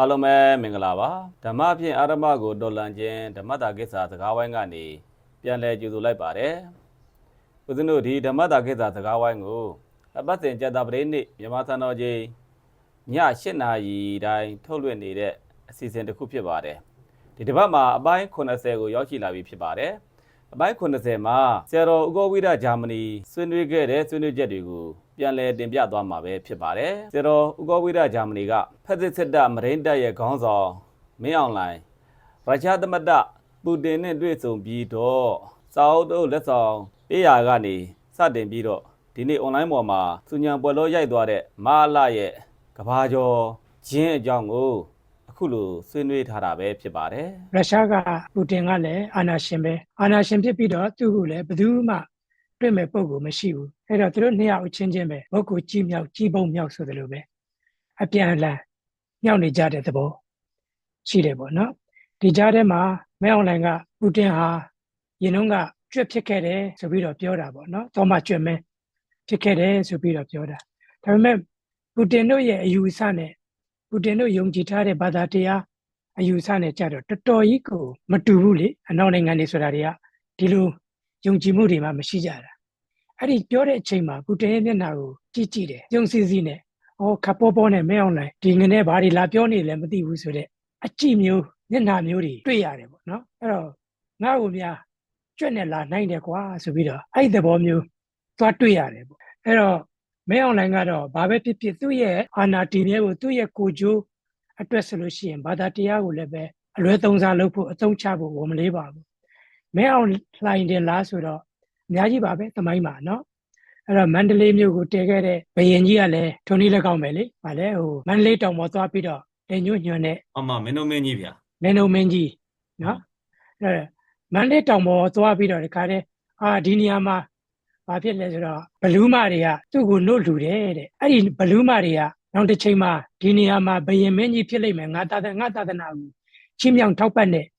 အားလုံးပဲမင်္ဂလာပါဓမ္မဖြင့်အာရမကိုတော်လန်ခြင်းဓမ္မတာကိစ္စစကားဝိုင်းကနေပြန်လည်ကြိုဆိုလိုက်ပါတယ်ဦးဇင်းတို့ဒီဓမ္မတာကိစ္စစကားဝိုင်းကိုအပတ်စဉ်ကြက်တာပရိနေ့မြန်မာသံတော်ကြီးည8နာရီတိုင်းထုတ်လွှင့်နေတဲ့အစီအစဉ်တစ်ခုဖြစ်ပါတယ်ဒီတစ်ပတ်မှာအပိုင်း80ကိုရောက်ရှိလာပြီဖြစ်ပါတယ်အပိုင်း80မှာဆရာတော်ဥကောဝိဒဂျာမနီဆွေးနွေးခဲ့တဲ့ဆွေးနွေးချက်တွေကို ပြန်လည်တင်ပြသွားမှာပဲဖြစ်ပါတယ်ဆရာတော်ဥကောဝိဒဂျာမနီကဖက်စစ်စစ်တပ်မရိန်းတပ်ရဲ့ခေါင်းဆောင်မင်းအောင်လှိုင်ရုရှားသမ္မတပူတင်နဲ့တွေ့ဆုံပြီးတော့စာအုပ်တို့လက်ဆောင်ပေးရာကနေစတင်ပြီးတော့ဒီနေ့ online ပေါ်မှာစုညံပွဲလို့ရိုက်သွားတဲ့မာလာရဲ့ကဘာကျော်ဂျင်းအကြောင်းကိုအခုလိုဆွေးနွေးထားတာပဲဖြစ်ပါတယ်ရုရှားကပူတင်ကလည်းအာဏာရှင်ပဲအာဏာရှင်ဖြစ်ပြီးတော့သူ့ကိုလည်းဘယ်သူမှ တွေ့မဲ့ပုံကိုမရှိဘူးအဲ့တော့သူတို့နှစ်ယောက်အချင်းချင်းပဲဘုတ်ကိုကြီးမြောက်ကြီးပုံမြောက်ဆိုတယ်လို့ပဲအပြန်အလှန်မြောက်နေကြတဲ့သဘောရှိတယ်ပေါ့နော်ဒီကြားထဲမှာမဲအွန်လိုင်းကပူတင်ဟာရင်တော့ကကျွတ်ဖြစ်ခဲ့တယ်ဆိုပြီးတော့ပြောတာပေါ့နော်တော့မှကျွတ်မဲဖြစ်ခဲ့တယ်ဆိုပြီးတော့ပြောတာဒါပေမဲ့ပူတင်တို့ရဲ့အယူအဆနဲ့ပူတင်တို့ယုံကြည်ထားတဲ့ဘာသာတရားအယူဆနဲ့ကြတော့တော်တော်ကြီးကိုမတူဘူးလေအနောက်နိုင်ငံတွေဆိုတာတွေကဒီလို ယုံကြည်မှုတွေမှမရှိကြတာအဲ့ဒီပြောတဲ့အချိန်မှာကုတင်ရဲ့မျက်နှာကိုကြည့်ကြည့်တယ်ယုံစည်းစည်းနဲ့ဩခပ်ပေါ်ပေါ်နဲ့မဲအောင်လိုက်ဒီငနဲ့ဘာတွေလာပြောနေလဲမသိဘူးဆိုတဲ့အကြည့်မျိုးမျက်နှာမျိုးတွေတွေ့ရတယ်ပေါ့နော်အဲ့တော့ငါ့ကိုများကြွက်နဲ့လာနိုင်တယ်ကွာဆိုပြီးတော့အဲ့ဒီသဘောမျိုးသွားတွေ့ရတယ်ပေါ့အဲ့တော့မဲအောင်လိုင်းကတော့ဘာပဲဖြစ်ဖြစ်သူ့ရဲ့အာနာတီမြဲကိုသူ့ရဲ့ကိုကြိုးအတွက်ဆိုလို့ရှိရင်ဘာသာတရားကိုလည်းပဲအလွဲသုံးစားလုပ်ဖို့အသုံးချဖို့ဝမလေးပါဘူး မဲအောင်လှိုင်တယ်လားဆိုတော့အများကြီးပါပဲသမိုင်းပါနော်အဲ့တော့မန္တလေးမြို့ကိုတည်ခဲ့တဲ့ဘယင်ကြီးကလည်းထုံနည်းလက်ကောက်ပဲလေဗာလဲဟိုမန္တလေးတောင်ပေါ်သွားပြီးတော့တင်ညွှန်ညွှန်တဲ့အမမင်းတို့မင်းကြီးဗျာမင်းတို့မင်းကြီးနော်အဲ့မန္တလေးတောင်ပေါ်သွားပြီးတော့ဒီခါတဲ့အာဒီနေရာမှာဘာဖြစ်လဲဆိုတော့ဘလူးမတွေကသူ့ကိုနှုတ်လူတယ်တဲ့အဲ့ဒီဘလူးမတွေကနောက်တစ်ချိန်မှာဒီနေရာမှာဘယင်မင်းကြီးဖြစ်လိမ့်မယ်ငါသာသငါသာသနာကိုချင်းမြောင်ထောက်ပတ်တဲ့ဘ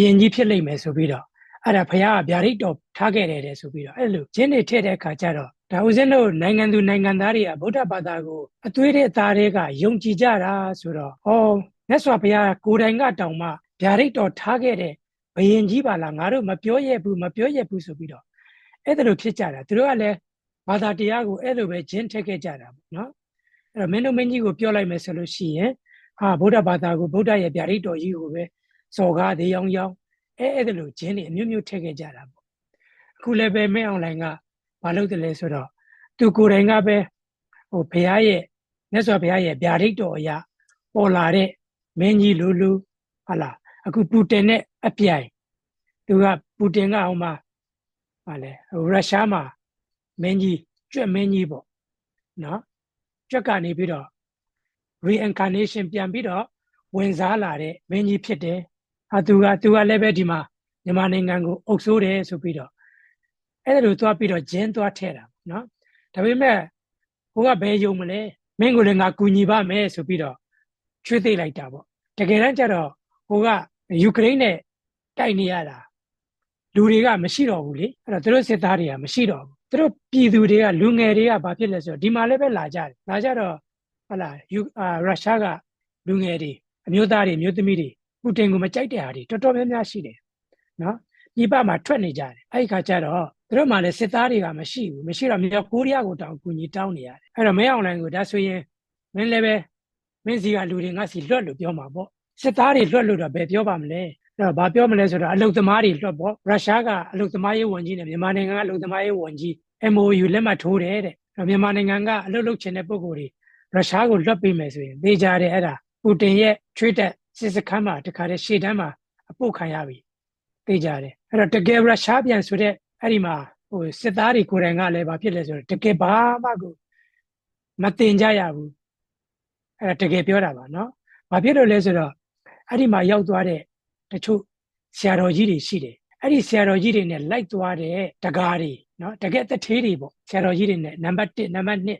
ယင်ကြီးဖြစ်လိမ့်မယ်ဆိုပြီးတော့အဲ့ဒါဘုရားကဗျာဒိတ်တော်ထားခဲ့တယ်တဲ့ဆိုပြီးတော့အဲ့လိုကျင်းနေထည့်တဲ့အခါကျတော့ဒါဦးဇင်းတို့နိုင်ငံသူနိုင်ငံသားတွေကဗုဒ္ဓဘာသာကိုအသွေးတဲ့အသားတွေကယုံကြည်ကြတာဆိုတော့ဟောမြတ်စွာဘုရားကိုယ်တိုင်ကတောင်မှဗျာဒိတ်တော်ထားခဲ့တဲ့ဘယင်ကြီးပါလားငါတို့မပြောရဘူးမပြောရဘူးဆိုပြီးတော့အဲ့ဒါလိုဖြစ်ကြတာသူတို့ကလည်းဘာသာတရားကိုအဲ့လိုပဲကျင်းထည့်ခဲ့ကြတာပေါ့နော်အဲ့တော့မင်းတို့မင်းကြီးကိုပြောလိုက်မယ်ဆိုလို့ရှိရင်ဟာဗုဒ္ဓဘာသာကိုဗုဒ္ဓရဲ့ဗျာဒိတ်တော်ကြီးကိုပဲ စော်ကားသေးအောင်ရောင်းအဲအဲ့ဒါလိုဂျင်းတွေအမျိုးမျိုးထည့်ခဲ့ကြတာပေါ့အခုလည်းပဲမင်းအောင်လိုင်ကမလုပ်တယ်လဲဆိုတော့သူကိုယ်တိုင်ကပဲဟိုဘုရားရဲ့မြတ်စွာဘုရားရဲ့ဗျာဒိတ်တော်အရာပေါ်လာတဲ့မင်းကြီးလူလူဟာလားအခုပူတင်နဲ့အပြိုင်သူကပူတင်ကဟိုမှာဟာလေဟိုရုရှားမှာမင်းကြီးကျွတ်မင်းကြီးပေါ့နော်ကြွက်ကနေပြီးတော့ reincarnation ပြန်ပြီးတော့ဝင်စားလာတဲ့မင်းကြီးဖြစ်တယ်။ ဟာသူကသူကလည်းပဲဒီမှာမြန်မာနိုင်ငံကိုအုပ်စိုးတယ်ဆိုပြီးတော့အဲ့ဒါလိုသွားပြီးတော့ဂျင်းသွားထဲတာနော်။ဒါပေမဲ့ဟိုကဘယ်ယုံမလဲမင်းကိုလည်းငါကူညီပါမယ်ဆိုပြီးတော့ချွေးသိလိုက်တာပေါ့။တကယ်တမ်းကျတော့ဟိုကယူကရိန်းနဲ့တိုက်နေရတာလူတွေကမရှိတော့ဘူးလေ။အဲ့တော့သူတို့စစ်သားတွေကမရှိတော့ဘူးသူတို့ပြည်သူတွေကလူငယ်တွေကဘာဖြစ်လဲဆိုတော့ဒီမှာလည်းပဲလာကြတယ်လာကြတော့ဟလာယူအာရုရှားကလူငယ်တွေအမျိုးသားတွေအမျိုးသမီးတွေ ပူတင်ကိုမကြိုက်တဲ့ဟာတွေတော်တော်များများရှိတယ်နော်ပြည်ပမှာထွက်နေကြတယ်အဲ့ဒီခါကျတော့သူတို့မှလည်းစစ်သားတွေကမရှိဘူးမရှိတော့မြောက်ကိုရီးယားကိုတောင်ကူညီတောင်းနေရတယ်အဲ့တော့မင်းအောင်လိုင်းကိုဒါဆိုရင်မင်းလည်းပဲမင်းစီကလူတွေငါစီလွတ်လို့ပြောမှာပေါ့စစ်သားတွေလွတ်လို့တော့ဘယ်ပြောပါမလဲအဲ့တော့ဘာပြောမလဲဆိုတော့အလုသမားတွေလွတ်ပေါ့ရုရှားကအလုသမားရေးဝန်ကြီးနဲ့မြန်မာနိုင်ငံကအလုသမားရေးဝန်ကြီး MOU လက်မှတ်ထိုးတယ်တဲ့အဲ့မြန်မာနိုင်ငံကအလုပ်လုပ်ချင်တဲ့ပုံကိုယ်တွေရုရှားကိုလွတ်ပေးမယ်ဆိုရင်သေချာတယ်အဲ့ဒါပူတင်ရဲ့ချွေးတက် စစ်စခန်းမှာတခါတည်းရှေ့တန်းမှာအပုတ်ခံရပြီသေချာတယ်အဲ့တော့တကယ်ရုရှားပြန်ဆိုတဲ့အဲ့ဒီမှာဟိုစစ်သားတွေကိုယ်တိုင်ကလည်းဘာဖြစ်လဲဆိုတော့တကယ်ဘာမှကိုမတင်ကြရဘူးအဲ့ဒါတကယ်ပြောတာပါနော်ဘာဖြစ်လို့လဲဆိုတော့အဲ့ဒီမှာရောက်သွားတဲ့တချို့ဆရာတော်ကြီးတွေရှိတယ်အဲ့ဒီဆရာတော်ကြီးတွေနဲ့လိုက်သွားတဲ့တကားတွေနော်တကယ်တထေးတွေပေါ့ဆရာတော်ကြီးတွေနဲ့နံပါတ်1နံပါတ်2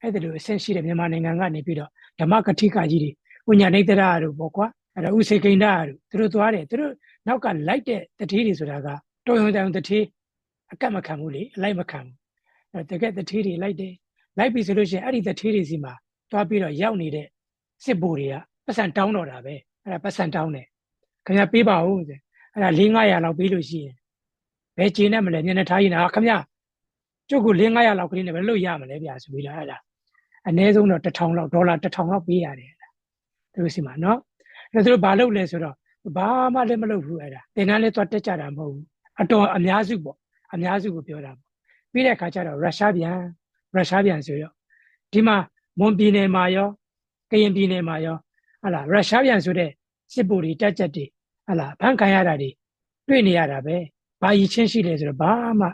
အဲ့ဒါလိုအဆင့်ရှိတဲ့မြန်မာနိုင်ငံကနေပြီးတော့ဓမ္မကတိကကြီးတွေ ဥညာနေတရတို့ပေါ့ကွာအဲ့ဒါဥစေကိန္ဒတို့သူတို့သွားတယ်သူတို့နောက်ကလိုက်တဲ့တထေးတွေဆိုတာကတော်ရုံတန်တထေးအကတ်မခံဘူးလေအလိုက်မခံဘူးအဲ့တကယ်တထေးတွေလိုက်တယ်လိုက်ပြီဆိုလို့ရှိရင်အဲ့ဒီတထေးတွေစီမှာသွားပြီးတော့ရောက်နေတဲ့စစ်ဘိုလ်တွေကပတ်စံတောင်းတော့တာပဲအဲ့ဒါပတ်စံတောင်းတယ်ခင်ဗျာပေးပါဦးဆိုအဲ့ဒါ၄900လောက်ပေးလို့ရှိရင်ဘယ်ကျေနဲ့မလဲညနေထားရင်ဟာခင်ဗျာကျုပ်က၄900လောက်ကလေးနဲ့ဘယ်လို့ရမလဲဗျာဆိုပြီးတော့အဲ့ဒါအနည်းဆုံးတော့1000လောက်ဒေါ်လာ1000လောက်ပေးရတယ်အဲ့ဒါ သူတို့စီမှာနော်အဲ့ဒါသူတို့ဘာလုပ်လဲဆိုတော့ဘာမှလည်းမလုပ်ဘူးအဲ့ဒါတင်တန်းလည်းသွားတက်ကြတာမဟုတ်ဘူးအတော်အများစုပေါ့အများစုကိုပြောတာပေါ့ပြီးတဲ့အခါကျတော့ရုရှားပြန်ရုရှားပြန်ဆိုရောဒီမှာမွန်ပြည်နယ်မှာရောကရင်ပြည်နယ်မှာရောဟလာရုရှားပြန်ဆိုတဲ့စစ်ဗိုလ်တွေတက်ချက်တွေဟလာဖန်ခံရတာတွေတွေ့နေရတာပဲဘာရည်ချင်းရှိလဲဆိုတော့ဘာမှ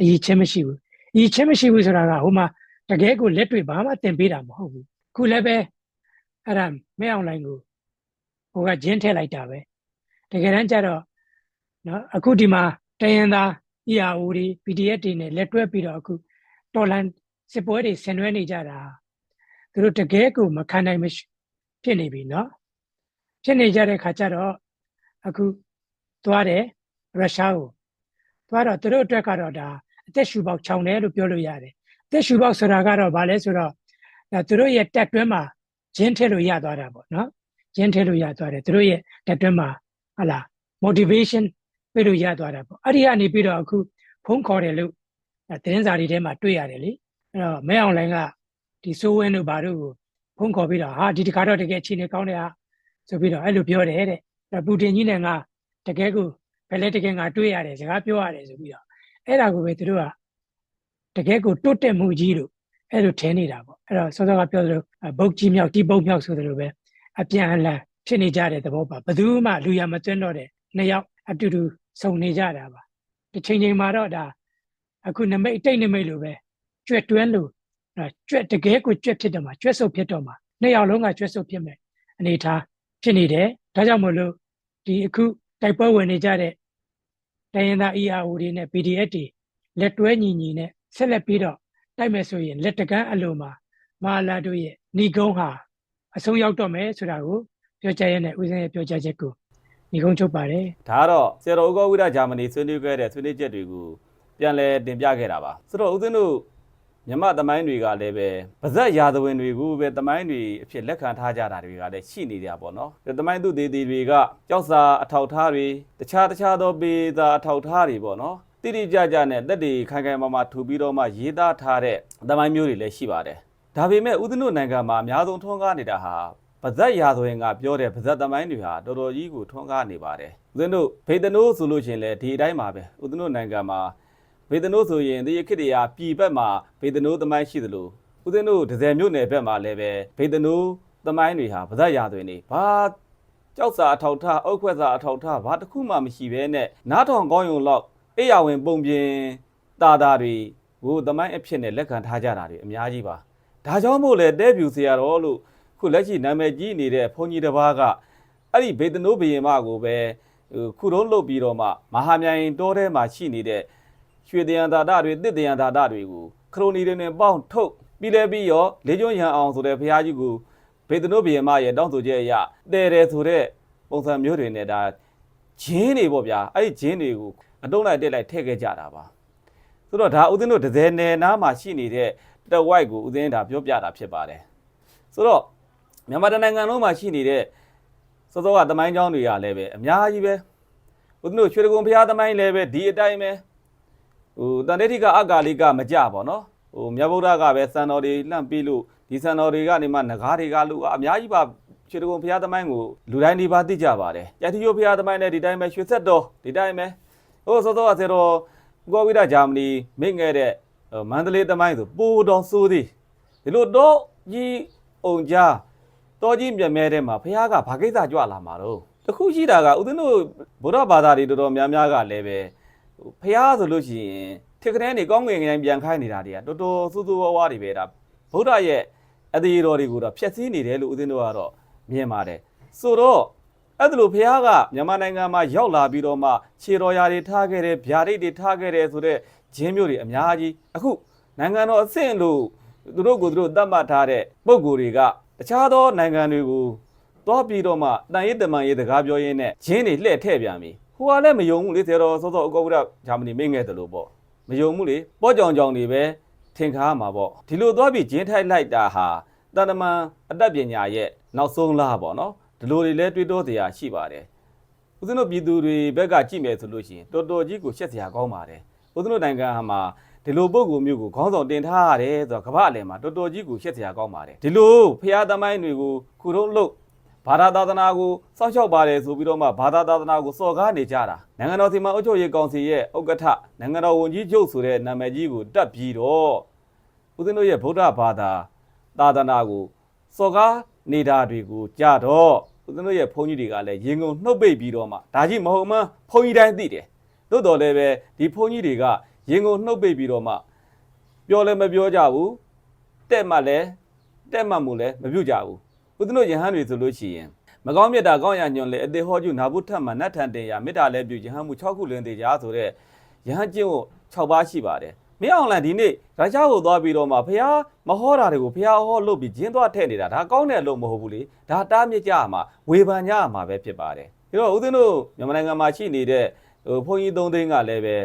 အရည်ချင်းမရှိဘူးအရည်ချင်းမရှိဘူးဆိုတာကဟိုမှာတကယ်ကိုလက်တွေ့ဘာမှသင်ပေးတာမဟုတ်ဘူးခုလည်းပဲ အဲ့ဒါမဲအောင်လိုင်းကိုဟိုကဂျင်းထည့်လိုက်တာပဲတကယ်တမ်းကျတော့နော်အခုဒီမှာတရင်သား ERO တွေ PDF တွေနဲ့လက်တွဲပြီးတော့အခုတော်လန်စစ်ပွဲတွေဆင်နွှဲနေကြတာသူတို့တကယ်ကိုမခံနိုင်မဖြစ်နေပြီနော်ဖြစ်နေကြတဲ့ခါကျတော့အခုသွားတယ်ရုရှားကိုသွားတော့သူတို့အတွက်ကတော့ဒါအသက်ရှူပေါက်ခြောင်တယ်လို့ပြောလို့ရတယ်အသက်ရှူပေါက်ဆိုတာကတော့ဗာလဲဆိုတော့ဒါသူတို့ရဲ့တက်တွဲမှာ ဂျင်းထည့်လို့ရသွားတာပေါ့နော်ဂျင်းထည့်လို့ရသွားတယ်သူတို့ရဲ့တက်တွင်းမှာဟလာ motivation ပြလို့ရသွားတာပေါ့အဲ့ဒီကနေပြီးတော့အခုဖုန်းခေါ်တယ်လို့သတင်းစာတွေထဲမှာတွေ့ရတယ်လေအဲ့တော့မဲအောင်လိုင်းကဒီစိုးဝင်းတို့ဘာတို့ကိုဖုန်းခေါ်ပြီးတော့ဟာဒီတခါတော့တကယ်အခြေအနေကောင်းတယ်ဟာဆိုပြီးတော့အဲ့လိုပြောတယ်တဲ့ပူတင်ကြီးနဲ့ငါတကယ်ကိုဘယ်လဲတကယ်ငါတွေ့ရတယ်စကားပြောရတယ်ဆိုပြီးတော့အဲ့ဒါကိုပဲသူတို့ကတကယ်ကိုတွတ်တက်မှုကြီးလို့အဲ့လိုထင်နေတာပေါ့ အဲ့တော့စောစောကပြောသလိုဘုတ်ကြီးမြောက်ကြီးဘုတ်မြောက်ဆိုသလိုပဲအပြန်အလှန်ဖြစ်နေကြတဲ့သဘောပါဘယ်သူမှလူရမသွင်းတော့တဲ့နှစ်ယောက်အတူတူစုံနေကြတာပါတစ်ချိန်ချိန်မှာတော့ဒါအခုနမိတ်တိတ်နမိတ်လိုပဲကျွတ်တွန်းလို့အဲကျွတ်တကယ်ကိုကျွတ်ဖြစ်တော့မှာကျွတ်ဆုပ်ဖြစ်တော့မှာနှစ်ယောက်လုံးကကျွတ်ဆုပ်ဖြစ်မယ်အနေထားဖြစ်နေတယ်ဒါကြောင့်မလို့ဒီအခုတိုက်ပွဲဝင်နေကြတဲ့တိုင်းရင်းသား ERO တွေနဲ့ PDF တွေလက်တွဲညီညီနဲ့ဆက်လက်ပြီးတော့တိုက်မယ်ဆိုရင်လက်တကန်းအလိုမှာ မဟာလာတို့ရဲ့ဏီကုန်းဟာအဆုံးရောက်တော့မယ်ဆိုတာကိုပြောကြရတဲ့ဦးစင်းရဲ့ပြောကြားချက်ကိုဏီကုန်းချုပ်ပါတယ်ဒါကတော့ဆရာတော်ဥက္ကဝိဒဂျာမနီဆွေးနွေးခဲ့တဲ့ဆွေးနွေးချက်တွေကိုပြန်လဲတင်ပြခဲ့တာပါဆိုတော့ဦးဇင်းတို့မြမသမိုင်းတွေကလည်းပဲဗဇက်ရာဇဝင်တွေကိုပဲသမိုင်းတွေအဖြစ်လက်ခံထားကြတာတွေကလည်းရှိနေကြပါတော့။သမိုင်းသူဒေဒီတွေကကြောက်စာအထောက်ထားတွေတခြားတခြားသောပေသာအထောက်ထားတွေပေါ့နော်။တိတိကျကျနဲ့တက်တွေခိုင်ခိုင်မာမာထူပြီးတော့မှရေးသားထားတဲ့သမိုင်းမျိုးတွေလည်းရှိပါတယ်။ ဒါပေမဲ့ဦးဇင်းတို့နိုင်ငံမှာအများဆုံးထွန်းကားနေတာဟာဗဇက်ရာဇဝင်ကပြောတဲ့ဗဇက်သမိုင်းတွေဟာတော်တော်ကြီးကိုထွန်းကားနေပါတယ်။ဦးဇင်းတို့ဖေတနိုးဆိုလို့ရှိရင်လည်းဒီအတိုင်းပါပဲ။ဦးဇင်းတို့နိုင်ငံမှာဖေတနိုးဆိုရင်ဒီခေတ်တည်းကပြည်ဘက်မှာဖေတနိုးသမိုင်းရှိသလိုဦးဇင်းတို့ဒဇယ်မြို့နယ်ဘက်မှာလည်းပဲဖေတနိုးသမိုင်းတွေဟာဗဇက်ရာဇဝင်တွေဘာကြောက်စာအထောက်ထားအုတ်ခွက်စာအထောက်ထားဘာတစ်ခုမှမရှိဘဲနဲ့နားထောင်ကောင်းယုံလောက်အေးရဝင်ပုံပြင်တာတာတွေကိုသမိုင်းအဖြစ်နဲ့လက်ခံထားကြတာတွေအများကြီးပါ ဒါကြောင့်မို့လဲတဲပြူဆရာတော်လို့ခုလက်ရှိနာမည်ကြီးနေတဲ့ဘုန်းကြီးတစ်ပါးကအဲ့ဒီဘေတနိုးဘယင်မကိုပဲဟိုခုတော့လုတ်ပြီးတော့မှမဟာမြိုင်တောထဲမှာရှိနေတဲ့ရွှေတယံသာဒတွေတစ်တယံသာဒတွေကိုခရိုနီတွေနဲ့ပေါင်းထုတ်ပြီးလဲပြီးရောလေကျွန်းရန်အောင်ဆိုတဲ့ဘုရားကြီးကိုဘေဒနုဘီယမရဲ့တောင်းဆိုချက်အရတဲတယ်ဆိုတဲ့ပုံစံမျိုးတွေနဲ့ဒါဂျင်းတွေပေါ့ဗျာအဲ့ဒီဂျင်းတွေကိုအတုံးလိုက်တက်လိုက်ထည့်ခဲ့ကြတာပါဆိုတော့ဒါဦးဇင်းတို့ဒဇယ်နယ်နားမှာရှိနေတဲ့ တဝိုက်ကိုဦးဇင်းဒါပြောပြတာဖြစ်ပါတယ်ဆိုတော့မြန်မာတိုင်းနိုင်ငံလုံးမှာရှိနေတဲ့စောစောကသမိုင်းကျောင်းတွေကလည်းပဲအများကြီးပဲဦးဇင်းတို့ရွှေတကုံဘုရားသမိုင်းလည်းပဲဒီအတိုင်းပဲဟိုတန်တေတိကအကာလိကမကြပါနော်ဟိုမြတ်ဗုဒ္ဓကပဲစံတော်တွေလှန့်ပြီးလို့ဒီစံတော်တွေကနေမှငကားတွေကလို့အများကြီးပါရွှေတကုံဘုရားသမိုင်းကိုလူတိုင်းဒီပါသိကြပါတယ်ယတိယိုဘုရားသမိုင်းလည်းဒီတိုင်းပဲရွှေဆက်တော်ဒီတိုင်းပဲဟိုစောစောကဆေတော်ကိုဝိဒဂျာမနီမိတ်ငယ်တဲ့ မန္တလေးသမိုင်းဆိုပိုတော်ဆိုးသည်ဒီလိုတော့ကြီးအောင်ကြားတော်ကြီးမြတ်မဲတဲ့မှာဘုရားကဘာကိစ္စကြွလာမှာတော့တခုရှိတာကဥဒ္ဒနုဗုဒ္ဓဘာသာတွေတော်တော်များများကလည်းပဲဖះဆိုလို့ရှိရင်ထက်ကတဲ့နေကောင်းငင်ငယ်ပြန်ခိုင်းနေတာတွေကတော်တော်စူးစူးဝါးဝါတွေပဲဒါဗုဒ္ဓရဲ့အသေးတော်တွေကိုတော့ဖျက်ဆီးနေတယ်လို့ဦးဇင်းတို့ကတော့မြင်ပါတယ်ဆိုတော့အဲ့ဒါလို့ဖះကမြန်မာနိုင်ငံမှာရောက်လာပြီးတော့မှခြေတော်ရာတွေထားခဲ့တယ်ဗျာဒိတ်တွေထားခဲ့တယ်ဆိုတော့ ဂျင်းမျိုးတွေအများကြီးအခုနိုင်ငံတော်အဆင့်လို့သူတို့ကိုသူတို့သတ်မှတ်ထားတဲ့ပုံကိုယ်တွေကတခြားသောနိုင်ငံတွေကိုသွားပြီးတော့မှတန်ရေးတမန်ရေးတကားပြောရင်းနဲ့ဂျင်းတွေလှည့်ထည့်ပြန်ပြီဟိုကလည်းမယုံဘူးလေဆရာတော်စောစောအကောဝိဒဂျာမနီမိငယ်တယ်လို့ပေါ့မယုံဘူးလေပေါ့ကြောင်ကြောင်တွေပဲထင်ခါမှာပေါ့ဒီလိုသွားပြီးဂျင်းထိုက်လိုက်တာဟာတန်တမန်အတတ်ပညာရဲ့နောက်ဆုံးလားပေါ့နော်ဒီလိုတွေလည်းတွေးတောတရားရှိပါတယ်ဦးဇင်းတို့ပြည်သူတွေဘက်ကကြည့်မယ်ဆိုလို့ရှိရင်တော်တော်ကြီးကိုရှက်စရာကောင်းပါတယ် ဦးဇင်းတို့နိုင်ငံမှာဒီလိုပုံကူမျိုးကိုခေါင်းဆောင်တင်ထားရတယ်ဆိုတော့ကမ္ဘာအလယ်မှာတော်တော်ကြီးကိုရှက်စရာကောင်းပါတယ်ဒီလိုဖျားသမိုင်းတွေကိုခုတော့လို့ဘာသာသာသနာကိုစောင့်ရှောက်ပါတယ်ဆိုပြီးတော့မှဘာသာသာသနာကိုစော်ကားနေကြတာနိုင်ငံတော်စီမံအုပ်ချုပ်ရေးကောင်စီရဲ့ဥက္ကဋ္ဌနိုင်ငံတော်ဝန်ကြီးချုပ်ဆိုတဲ့နာမည်ကြီးကိုတက်ပြီးတော့ဦးဇင်းတို့ရဲ့ဗုဒ္ဓဘာသာသာသနာကိုစော်ကားနေတာတွေကိုကြတော့ဦးဇင်းတို့ရဲ့ဘုန်းကြီးတွေကလည်းရင်ကုန်နှုတ်ပိတ်ပြီးတော့မှဒါကြီးမဟုတ်မှန်းဘုန်းကြီးတိုင်းသိတယ် သို့တော်လည်းပဲဒီဘုန်းကြီးတွေကရင်ကုန်နှုတ်ပိတ်ပြီးတော့မှပြောလည်းမပြောကြဘူးတဲ့မှလည်းတဲ့မှမှုလည်းမပြုတ်ကြဘူးဦးဇင်းတို့ယဟန်တွေဆိုလို့ရှိရင်မကောင်းမြတ်တာကောင်းရညွန်လေအသေးဟောကျနာဘုထတ်မှာနတ်ထန်တင်ရမေတ္တာလည်းပြုယဟန်မှု6ခုလင်းသေးကြဆိုတဲ့ယဟန်ကျင့်ကို6ပါးရှိပါတယ်မင်းအောင်လန်ဒီနေ့ရုရှားကိုသွားပြီးတော့မှဖះမဟောတာတွေကိုဖះဟောလို့ပြီးဂျင်းသွားထည့်နေတာဒါကောင်းတယ်လို့မဟုတ်ဘူးလေဒါတားမြစ်ကြရမှာဝေဖန်ကြရမှာပဲဖြစ်ပါတယ်ပြီးတော့ဦးသိန်းတို့မြန်မာနိုင်ငံမှာရှိနေတဲ့ ဟိုဘုန်းကြီးသုံးသိန်းကလည်းပဲ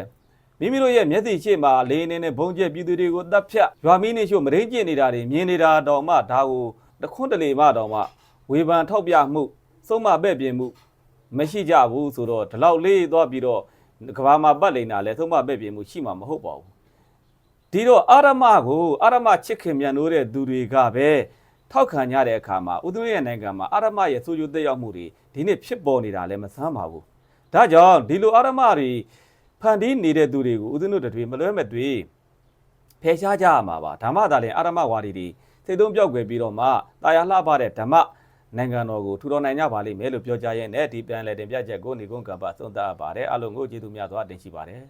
မိမိတို့ရဲ့မျက်စိရှေ့မှာလေးနေနဲ့ဘုံကျက်ပြည်သူတွေကိုတပ်ဖြတ်ရွာမီးနေရှို့မရင်းကျင်နေတာတွေမြင်နေတာတော့မှဒါကိုတခွန်းတလေမှတော့မှဝေဖန်ထောက်ပြမှုစုံမပဲ့ပြင်မှုမရှိကြဘူးဆိုတော့ဒီလောက်လေးသွားပြီးတော့ကဘာမှာပတ်လိန်တာလဲသုံးမပဲ့ပြင်မှုရှိမှာမဟုတ်ပါဘူးဒီတော့အာရမကိုအာရမချစ်ခင်မြတ်နိုးတဲ့သူတွေကပဲထောက်ခံကြတဲ့အခါမှာဥဒုရဲ့နိုင်ငံမှာအာရမရဲ့ဆိုးကျိုးသက်ရောက်မှုတွေဒီနေ့ဖြစ်ပေါ်နေတာလည်းမဆန်းပါဘူး။ ဒါကြောင့်ဒီလိုအာရမတွေဖန်တီးနေတဲ့သူတွေကိုဥဒုတို့တွေမလွဲမသွေဖယ်ရှားကြရမှာပါဓမ္မသာလည်းအာရမဝါဒီတွေစိတ်သုံးပြောက်ွယ်ပြီးတော့မှတာယာလှပတဲ့ဓမ္မနိုင်ငံတော်ကိုထူထောင်နိုင်ကြပါလိမ့်မယ်လို့ပြောကြရဲ့နဲ့ဒီပြန်လည်တင်ပြချက်ကိုနေကုန်းကမ္ဘာသုံးသပ်ပါတယ်အလုံးကိုကျေးဇူးများစွာတင်ရှိပါတယ်